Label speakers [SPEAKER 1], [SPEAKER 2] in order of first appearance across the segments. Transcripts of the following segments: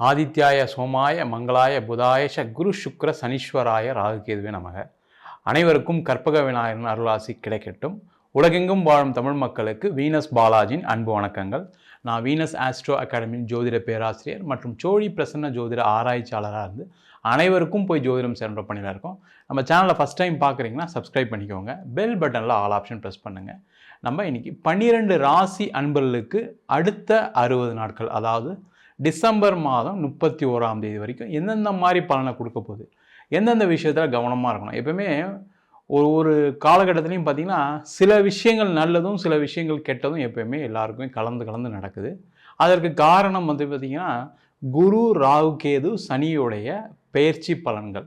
[SPEAKER 1] ஆதித்யாய சோமாய மங்களாய புதாயஷ குரு சுக்ர சனீஸ்வராய ராகுகேதுவே நமக. அனைவருக்கும் கற்பக விநாயகன் அருளாசி கிடைக்கட்டும். உலகெங்கும் வாழும் தமிழ் மக்களுக்கு வீனஸ் பாலாஜியின் அன்பு வணக்கங்கள். நான் வீனஸ் ஆஸ்ட்ரோ அகாடமியின் ஜோதிட பேராசிரியர் மற்றும் சோழி பிரசன்ன ஜோதிட ஆராய்ச்சியாளராக இருந்து அனைவருக்கும் போய் ஜோதிடம் சென்ற பணியில் இருக்கோம். நம்ம சேனலை ஃபஸ்ட் டைம் பார்க்குறீங்கன்னா சப்ஸ்கிரைப் பண்ணிக்கோங்க. பெல் பட்டனில் ஆல் ஆப்ஷன் ப்ரெஸ் பண்ணுங்கள் நம்ம இன்றைக்கி பன்னிரெண்டு ராசி அன்பர்களுக்கு அடுத்த அறுபது நாட்கள் அதாவது டிசம்பர் மாதம் முப்பத்தி ஓராம் தேதி வரைக்கும் எந்தெந்த மாதிரி பலனை கொடுக்க போகுது? எந்தெந்த விஷயத்தில் கவனமாக இருக்கணும்? எப்பவுமே ஒரு ஒரு காலகட்டத்துலையும் பார்த்தீங்கன்னா சில விஷயங்கள் நல்லதும் சில விஷயங்கள் கெட்டதும் எப்பயுமே எல்லாருக்குமே கலந்து கலந்து நடக்குது. அதற்கு காரணம் வந்து பார்த்திங்கன்னா குரு ராகு கேது சனியுடைய பயிற்சி பலன்கள்.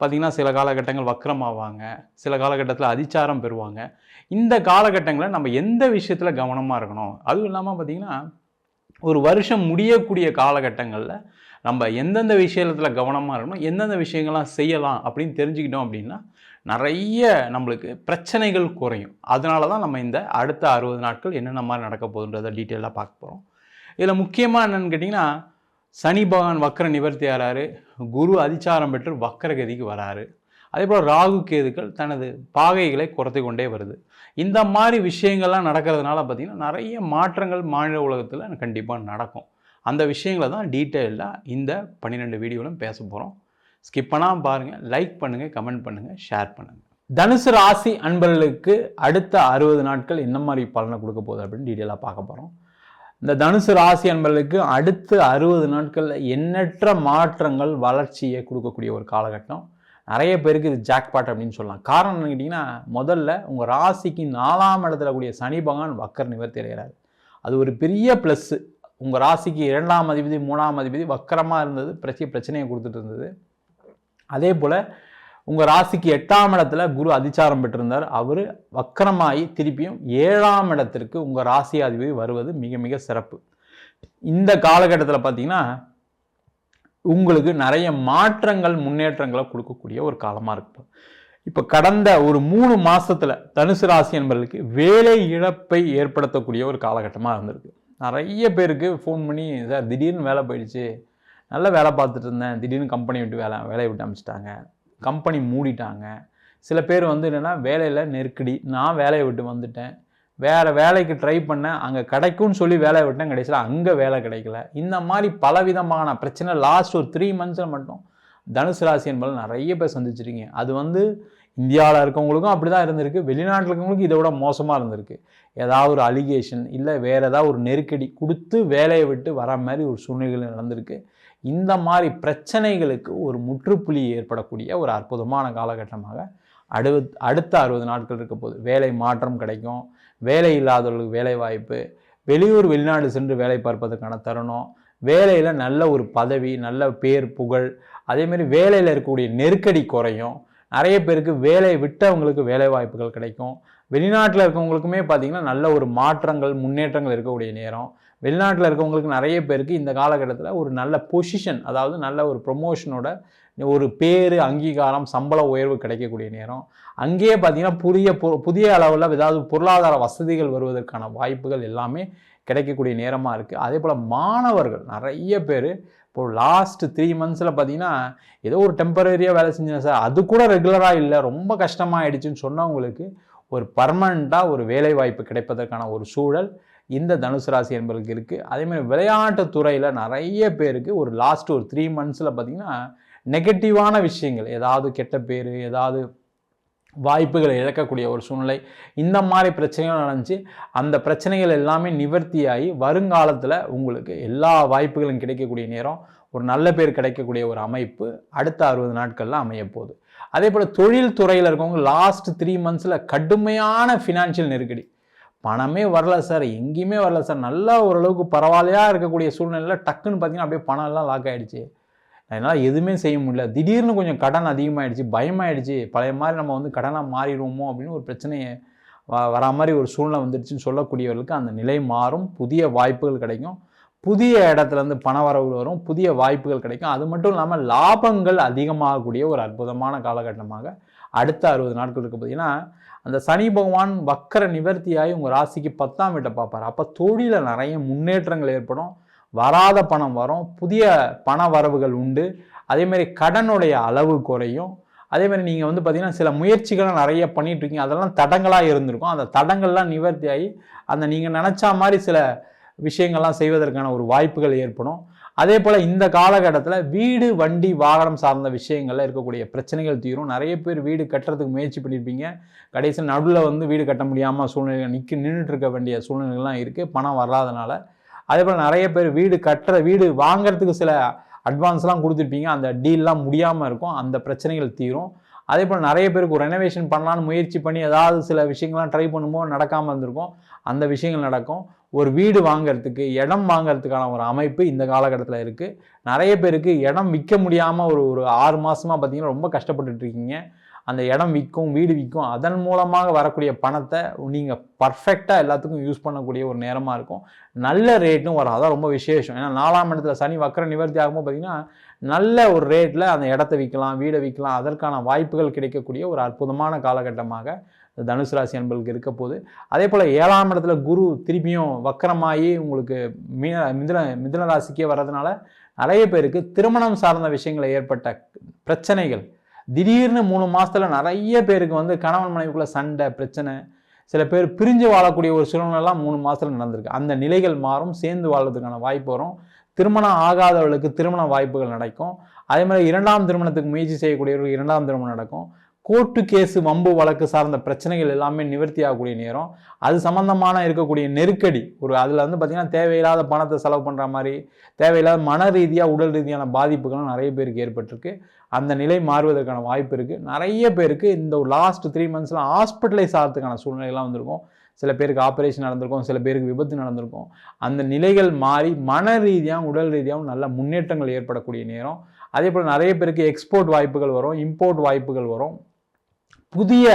[SPEAKER 1] பார்த்திங்கன்னா சில காலகட்டங்கள் வக்கரமாவாங்க சில காலகட்டத்தில் அதிச்சாரம் பெறுவாங்க. இந்த காலகட்டங்களில் நம்ம எந்த விஷயத்தில் கவனமாக இருக்கணும்? அதுவும் இல்லாமல் பார்த்திங்கன்னா ஒரு வருஷம் முடியக்கூடிய காலகட்டங்களில் நம்ம எந்தெந்த விஷயத்தில் கவனமாக இருக்கணும் எந்தெந்த விஷயங்கள்லாம் செய்யலாம் அப்படின்னு தெரிஞ்சுக்கிட்டோம் அப்படின்னா நிறைய நம்மளுக்கு பிரச்சனைகள் குறையும். அதனால தான் நம்ம இந்த அடுத்த அறுபது நாட்கள் என்னென்ன மாதிரி நடக்க போகுதுன்றதை டீட்டெயிலாக பார்க்க போகிறோம் இதில் முக்கியமாக என்னென்னு கேட்டிங்கன்னா சனி பகவான் வக்கர நிவர்த்தி ஆறாரு குரு அதிச்சாரம் பெற்று வக்கரகதிக்கு வராரு. அதே போல் ராகு கேதுக்கள் தனது பாகைகளை குறைத்து கொண்டே வருது. இந்த மாதிரி விஷயங்கள்லாம் நடக்கிறதுனால பார்த்திங்கன்னா நிறைய மாற்றங்கள் மாநில உலகத்தில் கண்டிப்பாக நடக்கும். அந்த விஷயங்களை தான் டீட்டெயிலாக இந்த பன்னிரெண்டு வீடியோவிலும் பேச போகிறோம் ஸ்கிப் பண்ணாமல் பாருங்கள் லைக் பண்ணுங்கள் கமெண்ட் பண்ணுங்கள் ஷேர் பண்ணுங்கள் தனுசு ராசி அன்பர்களுக்கு அடுத்த அறுபது நாட்கள் என்ன மாதிரி பலனை கொடுக்க போகுது அப்படின்னு டீட்டெயிலாக பார்க்க போகிறோம் இந்த தனுசு ராசி அன்பர்களுக்கு அடுத்த அறுபது நாட்களில் எண்ணற்ற மாற்றங்கள் வளர்ச்சியை கொடுக்கக்கூடிய ஒரு காலகட்டம். நிறைய பேருக்கு இது ஜாக்பாட் அப்படின்னு சொல்லலாம். காரணம் என்ன கேட்டிங்கன்னா முதல்ல உங்கள் ராசிக்கு நாலாம் இடத்துல கூடிய சனி பகவான் வக்கர் நிவர்த்தி அடைகிறாரு. அது ஒரு பெரிய ப்ளஸ்ஸு உங்கள் ராசிக்கு இரண்டாம் அதிபதி மூணாம் அதிபதி வக்கரமாக இருந்தது பிரச்சனை பிரச்சனையை கொடுத்துட்டு இருந்தது. அதே போல் உங்கள் ராசிக்கு எட்டாம் இடத்துல குரு அதிச்சாரம் பெற்றிருந்தார். அவர் வக்கரமாகி திருப்பியும் ஏழாம் இடத்திற்கு உங்கள் ராசி அதிபதி வருவது மிக மிக சிறப்பு. இந்த காலகட்டத்தில் பார்த்தீங்கன்னா உங்களுக்கு நிறைய மாற்றங்கள் முன்னேற்றங்களை கொடுக்கக்கூடிய ஒரு காலமாக இருக்கும் இப்போ கடந்த ஒரு மூணு மாதத்தில் தனுசு ராசி என்பவர்களுக்கு வேலை இழப்பை ஏற்படுத்தக்கூடிய ஒரு காலகட்டமாக இருந்திருக்கு. நிறைய பேருக்கு ஃபோன் பண்ணி சார் திடீர்னு வேலை போயிடுச்சு. நல்ல வேலை பார்த்துட்டு இருந்தேன். திடீர்னு கம்பெனி விட்டு வேலை வேலையை விட்டு அமிச்சிட்டாங்க. கம்பெனி மூடிட்டாங்க. சில பேர் வந்து என்னென்னா வேலையில் நெருக்கடி. நான் வேலையை விட்டு வந்துட்டேன். வேறு வேலைக்கு ட்ரை பண்ணேன் அங்கே கிடைக்கும்னு சொல்லி வேலையை விட்டேன் கடைசியில் அங்கே வேலை கிடைக்கல. இந்த மாதிரி பலவிதமான பிரச்சனை லாஸ்ட் ஒரு த்ரீ மந்த்ஸில் மட்டும். தனுசு ராசி என்பது நிறைய பேர் சந்திச்சிருக்கீங்க. அது வந்து இந்தியாவில் இருக்கவங்களுக்கும் அப்படி தான் இருந்திருக்கு. வெளிநாட்டில் இருக்கவங்களுக்கும் இதை விட மோசமாக இருந்திருக்கு. ஏதாவது ஒரு அலிகேஷன் இல்லை வேறு ஏதாவது ஒரு நெருக்கடி கொடுத்து வேலையை விட்டு வர மாதிரி ஒரு சூழ்நிலைகள் நடந்திருக்கு. இந்த மாதிரி பிரச்சனைகளுக்கு ஒரு முற்றுப்புள்ளி ஏற்படக்கூடிய ஒரு அற்புதமான காலகட்டமாக அடு அடுத்த அறுபது நாட்கள் இருக்க போது வேலை மாற்றம் கிடைக்கும். வேலை இல்லாதவர்களுக்கு வேலை வாய்ப்பு வெளியூர் வெளிநாடு சென்று வேலை பார்ப்பதற்கான தருணம் வேலையில் நல்ல ஒரு பதவி நல்ல பேர் புகழ் அதேமாரி வேலையில் இருக்கக்கூடிய நெருக்கடி குறையும். நிறைய பேருக்கு வேலையை விட்டவங்களுக்கு வேலை வாய்ப்புகள் கிடைக்கும். வெளிநாட்டில் இருக்கவங்களுக்குமே பார்த்திங்கன்னா நல்ல ஒரு மாற்றங்கள் முன்னேற்றங்கள் இருக்கக்கூடிய நேரம். வெளிநாட்டில் இருக்கவங்களுக்கு நிறைய பேருக்கு இந்த காலகட்டத்தில் ஒரு நல்ல பொசிஷன் அதாவது நல்ல ஒரு ப்ரொமோஷனோட ஒரு பேர் அங்கீகாரம் சம்பள உயர்வு கிடைக்கக்கூடிய நேரம். அங்கேயே பார்த்தீங்கன்னா புதிய புதிய அளவில் ஏதாவது பொருளாதார வசதிகள் வருவதற்கான வாய்ப்புகள் எல்லாமே கிடைக்கக்கூடிய நேரமாக இருக்குது அதே போல் மாணவர்கள் நிறைய பேர் இப்போ லாஸ்ட்டு த்ரீ மந்த்ஸில் பார்த்தீங்கன்னா ஏதோ ஒரு டெம்பரரியாக வேலை செஞ்சேன் சார். அது கூட ரெகுலராக இல்லை. ரொம்ப கஷ்டமாயிடுச்சுன்னு சொன்னவங்களுக்கு ஒரு பர்மனண்ட்டாக ஒரு வேலை வாய்ப்பு கிடைப்பதற்கான ஒரு சூழல் இந்த தனுசு ராசி என்பவர்களுக்கு இருக்குது அதேமாதிரி விளையாட்டு துறையில் நிறைய பேருக்கு ஒரு லாஸ்ட் ஒரு த்ரீ மந்த்ஸில் பார்த்திங்கன்னா நெகட்டிவான விஷயங்கள் ஏதாவது கெட்ட பேர் ஏதாவது வாய்ப்புகளை இழக்கக்கூடிய ஒரு சூழ்நிலை இந்த மாதிரி பிரச்சனைகள் நடந்துச்சு. அந்த பிரச்சனைகள் எல்லாமே நிவர்த்தியாகி வருங்காலத்தில் உங்களுக்கு எல்லா வாய்ப்புகளும் கிடைக்கக்கூடிய நேரம் ஒரு நல்ல பேர் கிடைக்கக்கூடிய ஒரு அமைப்பு அடுத்த அறுபது நாட்களில் அமையப்போகுது அதே போல் தொழில் துறையில் இருக்கவங்க லாஸ்ட் த்ரீ மந்த்ஸில் கடுமையான ஃபினான்ஷியல் நெருக்கடி. பணமே வரல சார் எங்கேயுமே வரல சார் நல்லா ஓரளவுக்கு பரவாயில்லையாக இருக்கக்கூடிய சூழ்நிலையில் டக்குன்னு பார்த்தீங்கன்னா அப்படியே பணம் எல்லாம் லாக் ஆகிடுச்சு என்னால் எதுவுமே செய்ய முடியல. திடீர்னு கொஞ்சம் கடன் அதிகமாகிடுச்சு பயமாயிடுச்சு. பழைய மாதிரி நம்ம வந்து கடனாக மாறிடுவோமோ அப்படின்னு ஒரு பிரச்சனையை வ வரா மாதிரி ஒரு சூழ்நிலை வந்துடுச்சுன்னு சொல்லக்கூடியவர்களுக்கு அந்த நிலை மாறும். புதிய வாய்ப்புகள் கிடைக்கும். புதிய இடத்துலேருந்து பண வரவுகள் வரும். புதிய வாய்ப்புகள் கிடைக்கும். அது மட்டும் இல்லாமல் லாபங்கள் அதிகமாகக்கூடிய ஒரு அற்புதமான காலகட்டமாக அடுத்த அறுபது நாட்கள் இருக்குது பார்த்தீங்கன்னா அந்த சனி பகவான் வக்கர நிவர்த்தியாகி உங்கள் ராசிக்கு பத்தாம் வீட்டை பார்ப்பார். அப்போ தொழிலில் நிறைய முன்னேற்றங்கள் ஏற்படும். வராத பணம் வரும் புதிய பண வரவுகள் உண்டு. அதே மாதிரி கடனுடைய அளவு குறையும். அதே மாதிரி நீங்கள் வந்து பார்த்திங்கன்னா சில முயற்சிகளை நிறைய பண்ணிகிட்ருக்கீங்க அதெல்லாம் தடங்களாக இருந்திருக்கும். அந்த தடங்கள்லாம் நிவர்த்தி ஆகி அந்த நீங்கள் நினச்சா மாதிரி சில விஷயங்கள்லாம் செய்வதற்கான ஒரு வாய்ப்புகள் ஏற்படும். அதே போல் இந்த காலகட்டத்தில் வீடு வண்டி வாகனம் சார்ந்த விஷயங்களில் இருக்கக்கூடிய பிரச்சனைகள் தீரும். நிறைய பேர் வீடு கட்டுறதுக்கு முயற்சி பண்ணியிருப்பீங்க கடைசியில் நடுவில் வந்து வீடு கட்ட முடியாமல் சூழ்நிலை நிற்க நின்றுட்டு இருக்க வேண்டிய சூழ்நிலைகள்லாம் இருக்குது பணம் வராதனால. அதே போல் நிறைய பேர் வீடு கட்டுற வீடு வாங்குறதுக்கு சில அட்வான்ஸ்லாம் கொடுத்துருப்பீங்க. அந்த டீல்லாம் முடியாமல் இருக்கும். அந்த பிரச்சனைகள் தீரும். அதே போல் நிறைய பேருக்கு ஒரு ரெனோவேஷன் பண்ணலான்னு முயற்சி பண்ணி ஏதாவது சில விஷயங்கள்லாம் ட்ரை பண்ணும்போது நடக்காமல் இருந்திருக்கும். அந்த விஷயங்கள் நடக்கும். ஒரு வீடு வாங்கிறதுக்கு இடம் வாங்குறதுக்கான ஒரு அமைப்பு இந்த காலகட்டத்தில் இருக்குது நிறைய பேருக்கு இடம் விற்க முடியாமல் ஒரு ஒரு ஆறு மாதமாக பார்த்தீங்கன்னா ரொம்ப கஷ்டப்பட்டுட்டு இருக்கீங்க. அந்த இடம் விற்கும் வீடு விற்கும் அதன் மூலமாக வரக்கூடிய பணத்தை நீங்கள் பர்ஃபெக்டாக எல்லாத்துக்கும் யூஸ் பண்ணக்கூடிய ஒரு நேரமாக இருக்கும். நல்ல ரேட்டும் வரும் அதான் ரொம்ப விசேஷம். ஏன்னா நாலாம் இடத்துல சனி வக்கர நிவர்த்தி ஆகும்போது பார்த்தீங்கன்னா நல்ல ஒரு ரேட்டில் அந்த இடத்த விற்கலாம் வீடை விற்கலாம் அதற்கான வாய்ப்புகள் கிடைக்கக்கூடிய ஒரு அற்புதமான காலகட்டமாக தனுசு ராசி அன்பர்களுக்கு இருக்க போது அதே போல் ஏழாம் இடத்துல குரு திருப்பியும் வக்கரமாகி உங்களுக்கு மீன மிதுன மிதுன ராசிக்கே வர்றதுனால நிறைய பேருக்கு திருமணம் சார்ந்த விஷயங்களை ஏற்பட்ட பிரச்சனைகள் திடீர்னு மூணு மாதத்தில் நிறைய பேருக்கு வந்து கணவன் மனைவிக்குள்ள சண்டை பிரச்சனை சில பேர் பிரிஞ்சு வாழக்கூடிய ஒரு சூழ்நிலைலாம் மூணு மாதத்தில் நடந்திருக்கு. அந்த நிலைகள் மாறும் சேர்ந்து வாழ்றதுக்கான வாய்ப்பு வரும். திருமணம் ஆகாதவர்களுக்கு திருமண வாய்ப்புகள் நடக்கும். அதே மாதிரி இரண்டாம் திருமணத்துக்கு முயற்சி செய்யக்கூடியவர்கள் இரண்டாம் திருமணம் நடக்கும். கோர்ட்டு கேஸு வம்பு வழக்கு சார்ந்த பிரச்சனைகள் எல்லாமே நிவர்த்தி ஆகக்கூடிய நேரம். அது சம்மந்தமான இருக்கக்கூடிய நெருக்கடி. ஒரு அதில் வந்து பார்த்திங்கன்னா தேவையில்லாத பணத்தை செலவு பண்ணுற மாதிரி தேவையில்லாத மன ரீதியாக உடல் ரீதியான பாதிப்புகளும் நிறைய பேருக்கு ஏற்பட்டிருக்கு. அந்த நிலை மாறுவதற்கான வாய்ப்பு இருக்குது நிறைய பேருக்கு இந்த லாஸ்ட் த்ரீ மந்த்ஸில் ஹாஸ்பிட்டலைஸ் ஆகிறதுக்கான சூழ்நிலைலாம் வந்திருக்கும். சில பேருக்கு ஆப்ரேஷன் நடந்திருக்கும் சில பேருக்கு விபத்து நடந்திருக்கும். அந்த நிலைகள் மாறி மன ரீதியாகவும் உடல் ரீதியாகவும் நல்ல முன்னேற்றங்கள் ஏற்படக்கூடிய நேரம். அதே போல் நிறைய பேருக்கு எக்ஸ்போர்ட் வாய்ப்புகள் வரும் இம்போர்ட் வாய்ப்புகள் வரும். புதிய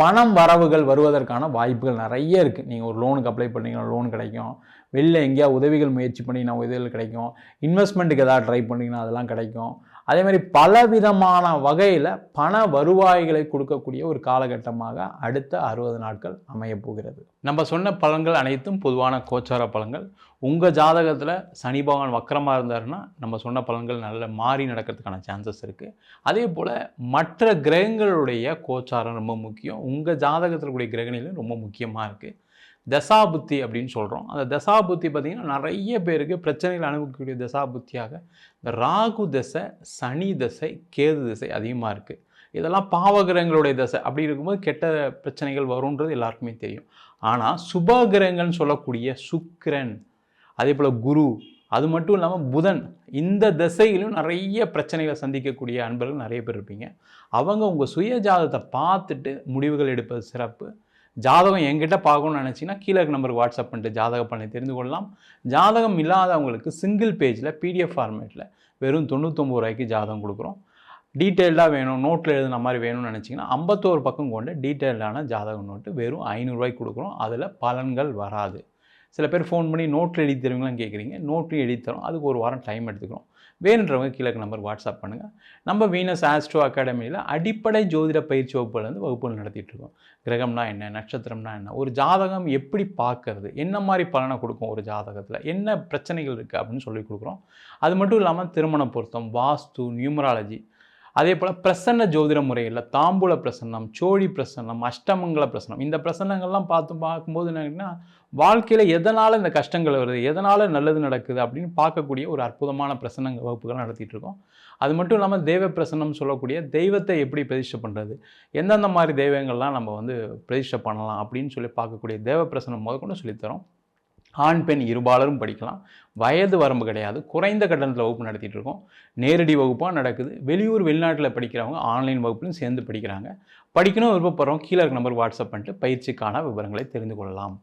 [SPEAKER 1] பணம் வரவுகள் வருவதற்கான வாய்ப்புகள் நிறைய இருக்குது நீங்கள் ஒரு லோனுக்கு அப்ளை பண்ணீங்கன்னா லோன் கிடைக்கும். வெளில எங்கேயா உதவிகள் முயற்சி பண்ணிங்கன்னா உதவிகள் கிடைக்கும். இன்வெஸ்ட்மெண்ட்டுக்கு ஏதாவது ட்ரை பண்ணிங்கன்னா அதெல்லாம் கிடைக்கும். அதே மாதிரி பலவிதமான வகையில் பண வருவாய்களை கொடுக்கக்கூடிய ஒரு காலகட்டமாக அடுத்த அறுபது நாட்கள் அமையப்போகிறது நம்ம சொன்ன பலன்கள் அனைத்தும் பொதுவான கோச்சார பலன்கள் உங்கள் ஜாதகத்தில் சனி பகவான் வக்கரமாக இருந்தாருன்னா நம்ம சொன்ன பலன்கள் நல்ல மாறி நடக்கிறதுக்கான சான்சஸ் இருக்குது அதே போல் மற்ற கிரகங்களுடைய கோச்சாரம் ரொம்ப முக்கியம். உங்கள் ஜாதகத்தில் கூடிய கிரகணிலும் ரொம்ப முக்கியமாக இருக்குது தசாபுத்தி அப்படின்னு சொல்கிறோம் அந்த தசாபுத்தி பார்த்திங்கன்னா நிறைய பேருக்கு பிரச்சனைகள் அனுபவிக்கக்கூடிய தசாபுத்தியாக ராகு தசை சனி தசை கேது தசை அதிகமாக இருக்குது இதெல்லாம் பாவகிரகங்களுடைய தசை. அப்படி இருக்கும்போது கெட்ட பிரச்சனைகள் வரும்ன்றது எல்லாருக்குமே தெரியும். ஆனால் சுபகிரகங்கள்னு சொல்லக்கூடிய சுக்கிரன் அதே போல் குரு அது மட்டும் இல்லாமல் புதன் இந்த திசையிலும் நிறைய பிரச்சனைகளை சந்திக்கக்கூடிய அன்பர்கள் நிறைய பேர் இருப்பீங்க. அவங்க உங்கள் சுயஜாதத்தை பார்த்துட்டு முடிவுகள் எடுப்பது சிறப்பு. ஜாதகம் என்கிட்ட பார்க்கணும்னு நினச்சிங்கன்னா கீழே நம்பருக்கு வாட்ஸ்அப் பண்ணிட்டு ஜாதக பண்ணி தெரிந்து கொள்ளலாம். ஜாதகம் இல்லாதவங்களுக்கு சிங்கிள் பேஜில் பிடிஎஃப் ஃபார்மேட்டில் வெறும் தொண்ணூத்தொம்பது ரூபாய்க்கு ஜாதகம் கொடுக்குறோம். டீட்டெயில்டாக வேணும் நோட்டில் எழுதுன மாதிரி வேணும்னு நினச்சிங்கன்னா ஐம்பத்தோரு பக்கம் கொண்ட டீட்டெயில்டான ஜாதகம் நோட்டு வெறும் ஐநூறுரூவாய்க்கு கொடுக்குறோம். அதில் பலன்கள் வராது. சில பேர் ஃபோன் பண்ணி நோட்டில் எழுதி தருவீங்களான்னு கேட்குறீங்க நோட்லையும் எழுதி தரோம். அதுக்கு ஒரு வாரம் டைம் எடுத்துக்கிறோம். வேணுன்றவங்க கீழே நம்பர் வாட்ஸ்அப் பண்ணுங்கள் நம்ம வீனஸ் ஆஸ்ட்ரோ அகாடமியில் அடிப்படை ஜோதிட பயிற்சி வகுப்புலேருந்து வகுப்புகள் நடத்திட்டுருக்கோம் கிரகம்னா என்ன நட்சத்திரம்னா என்ன ஒரு ஜாதகம் எப்படி பார்க்கறது என்ன மாதிரி பலனை கொடுக்கும் ஒரு ஜாதகத்தில் என்ன பிரச்சனைகள் இருக்குது அப்படின்னு சொல்லி கொடுக்குறோம். அது மட்டும் இல்லாமல் திருமண பொருத்தம் வாஸ்து நியூமராலஜி அதே போல் பிரசன்ன ஜோதிட முறையில் தாம்பூல பிரசன்னம் சோழி பிரசன்னம் அஷ்டமங்கல பிரசன்னம் இந்த பிரசன்னங்கள்லாம் பார்த்து பார்க்கும்போது என்னன்னா வாழ்க்கையில் எதனால் இந்த கஷ்டங்கள் வருது? எதனால் நல்லது நடக்குது? அப்படின்னு பார்க்கக்கூடிய ஒரு அற்புதமான பிரசன்ன வகுப்புகள் நடத்திட்டு இருக்கோம். அது மட்டும் இல்லாமல் தெய்வ பிரசனம் சொல்லக்கூடிய தெய்வத்தை எப்படி பிரதிஷ்டை பண்ணுறது எந்தெந்த மாதிரி தெய்வங்கள்லாம் நம்ம வந்து பிரதிஷ்டை பண்ணலாம்? அப்படின்னு சொல்லி பார்க்கக்கூடிய தேவ பிரசனம் முதற்கொண்டு சொல்லித்தரோம் ஆண் பெண் இருபாலரும் படிக்கலாம். வயது வரம்பு கிடையாது. குறைந்த கட்டணத்தில் வகுப்பு நடத்திட்டு இருக்கோம். நேரடி வகுப்பாக நடக்குது. வெளியூர் வெளிநாட்டில் படிக்கிறவங்க ஆன்லைன் வகுப்புலையும் சேர்ந்து படிக்கிறாங்க. படிக்கணும் விருப்பப்படுறோம் கீழே இருக்க நம்பர் வாட்ஸ்அப் பண்ணிட்டு பயிற்சிக்கான விவரங்களை தெரிந்து கொள்ளலாம்.